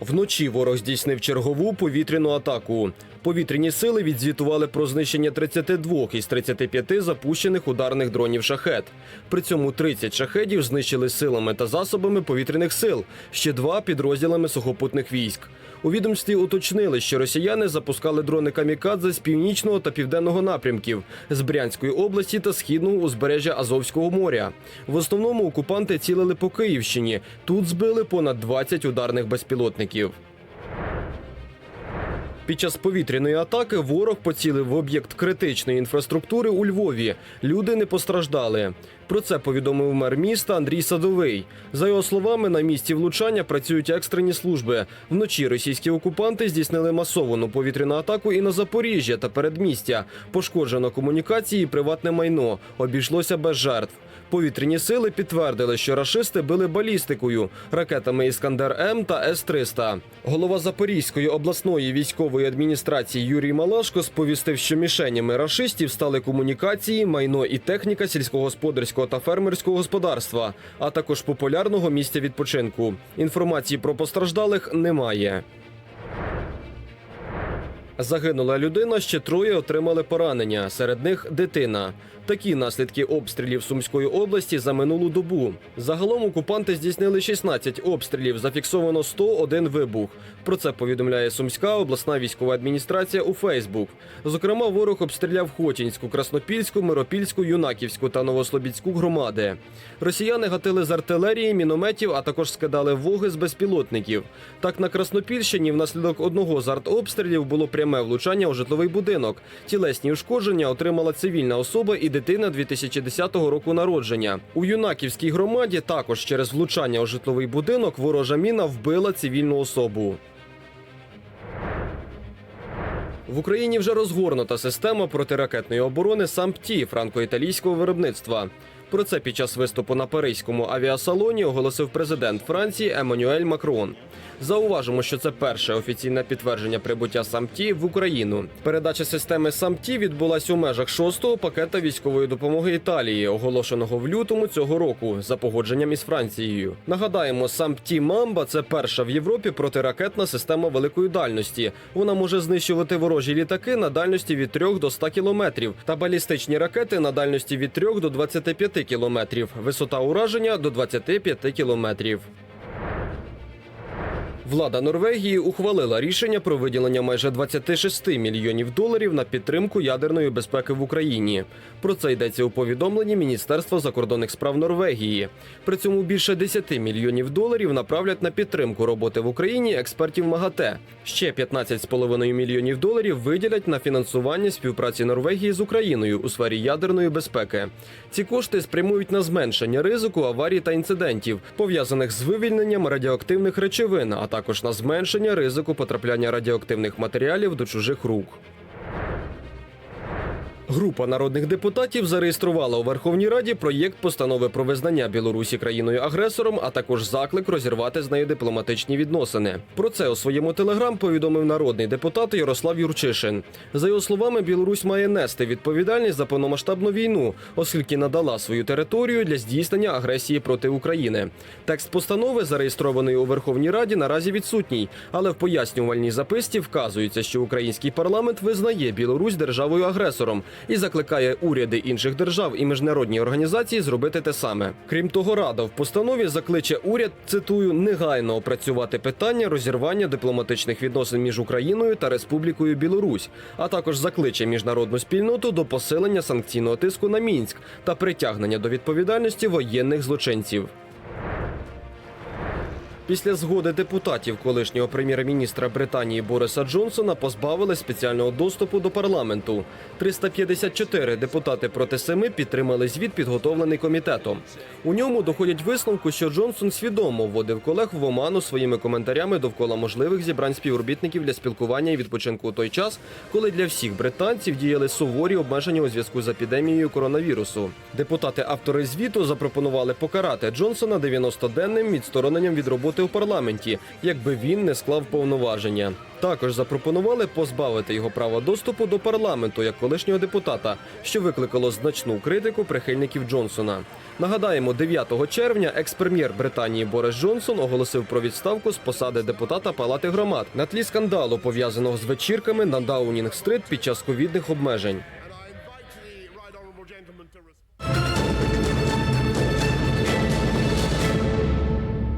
Вночі ворог здійснив чергову повітряну атаку. Повітряні сили відзвітували про знищення 32 із 35 запущених ударних дронів шахет. При цьому 30 шахедів знищили силами та засобами повітряних сил, ще два підрозділами сухопутних військ. У відомстві уточнили, що росіяни запускали дрони камікадзе з північного та південного напрямків, з Брянської області та східного узбережжя Азовського моря. В основному окупанти цілили по Київщині. Тут збили понад 20 ударних безпілотників. Під час повітряної атаки ворог поцілив в об'єкт критичної інфраструктури у Львові. Люди не постраждали. Про це повідомив мер міста Андрій Садовий. За його словами, на місці влучання працюють екстрені служби. Вночі російські окупанти здійснили масовану повітряну атаку і на Запоріжжя та передмістя. Пошкоджено комунікації і приватне майно. Обійшлося без жертв. Повітряні сили підтвердили, що рашисти били балістикою, ракетами Іскандер М та С-300. Голова Запорізької обласної військової адміністрації Юрій Малашко сповістив, що мішенями рашистів стали комунікації, майно і техніка сільськогосподарського та фермерського господарства, а також популярного місця відпочинку. Інформації про постраждалих немає. Загинула людина, ще троє отримали поранення. Серед них дитина. Такі наслідки обстрілів Сумської області за минулу добу. Загалом окупанти здійснили 16 обстрілів. Зафіксовано 101 вибух. Про це повідомляє Сумська обласна військова адміністрація у Фейсбук. Зокрема, ворог обстріляв Хотінську, Краснопільську, Миропільську, Юнаківську та Новослобідську громади. Росіяни гатили з артилерії, мінометів, а також скидали воги з безпілотників. Так на Краснопільщині внаслідок одного з артобстрілів було пряме влучання у житловий будинок. Тілесні ушкодження отримала цивільна особа і дитина 2010 року народження. У Юнаківській громаді також через влучання у житловий будинок ворожа міна вбила цивільну особу. В Україні вже розгорнута система протиракетної оборони САМПТІ франко-італійського виробництва. Про це під час виступу на Паризькому авіасалоні оголосив президент Франції Еммануель Макрон. Зауважимо, що це перше офіційне підтвердження прибуття САМТІ в Україну. Передача системи САМТІ відбулася у межах шостого пакета військової допомоги Італії, оголошеного в лютому цього року за погодженням із Францією. Нагадаємо, САМТІ Мамба це перша в Європі протиракетна система великої дальності. Вона може знищувати ворожі літаки на дальності від 3 до 100 кілометрів та балістичні ракети на дальності від 3 до 25 кілометрів. Висота ураження до 25 кілометрів. Влада Норвегії ухвалила рішення про виділення майже 26 мільйонів доларів на підтримку ядерної безпеки в Україні. Про це йдеться у повідомленні Міністерства закордонних справ Норвегії. При цьому більше 10 мільйонів доларів направлять на підтримку роботи в Україні експертів МАГАТЕ. Ще 15,5 мільйонів доларів виділять на фінансування співпраці Норвегії з Україною у сфері ядерної безпеки. Ці кошти спрямують на зменшення ризику аварій та інцидентів, пов'язаних з вивільненням радіоактивних речовин, а також на зменшення ризику потрапляння радіоактивних матеріалів до чужих рук. Група народних депутатів зареєструвала у Верховній Раді проєкт постанови про визнання Білорусі країною агресором, а також заклик розірвати з нею дипломатичні відносини. Про це у своєму телеграм повідомив народний депутат Ярослав Юрчишин. За його словами, Білорусь має нести відповідальність за повномасштабну війну, оскільки надала свою територію для здійснення агресії проти України. Текст постанови, зареєстрований у Верховній Раді, наразі відсутній, але в пояснювальній записці вказується, що український парламент визнає Білорусь державою агресором і закликає уряди інших держав і міжнародні організації зробити те саме. Крім того, рада в постанові закличе уряд цитую негайно опрацювати питання розірвання дипломатичних відносин між Україною та Республікою Білорусь, а також закличе міжнародну спільноту до посилення санкційного тиску на мінськ та притягнення до відповідальності воєнних злочинців. Після згоди депутатів колишнього прем'єр-міністра Британії Бориса Джонсона позбавили спеціального доступу до парламенту. 354 депутати проти семи підтримали звіт, підготовлений комітетом. У ньому доходять висновку, що Джонсон свідомо вводив колег в оману своїми коментарями довкола можливих зібрань співробітників для спілкування і відпочинку у той час, коли для всіх британців діяли суворі обмеження у зв'язку з епідемією коронавірусу. Депутати-автори звіту запропонували покарати Джонсона 90-денним відстороненням від роботи роботи у парламенті, якби він не склав повноваження. Також запропонували позбавити його права доступу до парламенту як колишнього депутата, що викликало значну критику прихильників Джонсона. Нагадаємо, 9 червня екс-прем'єр Британії Борис Джонсон оголосив про відставку з посади депутата Палати громад на тлі скандалу, пов'язаного з вечірками на Даунінг-стрит під час ковідних обмежень.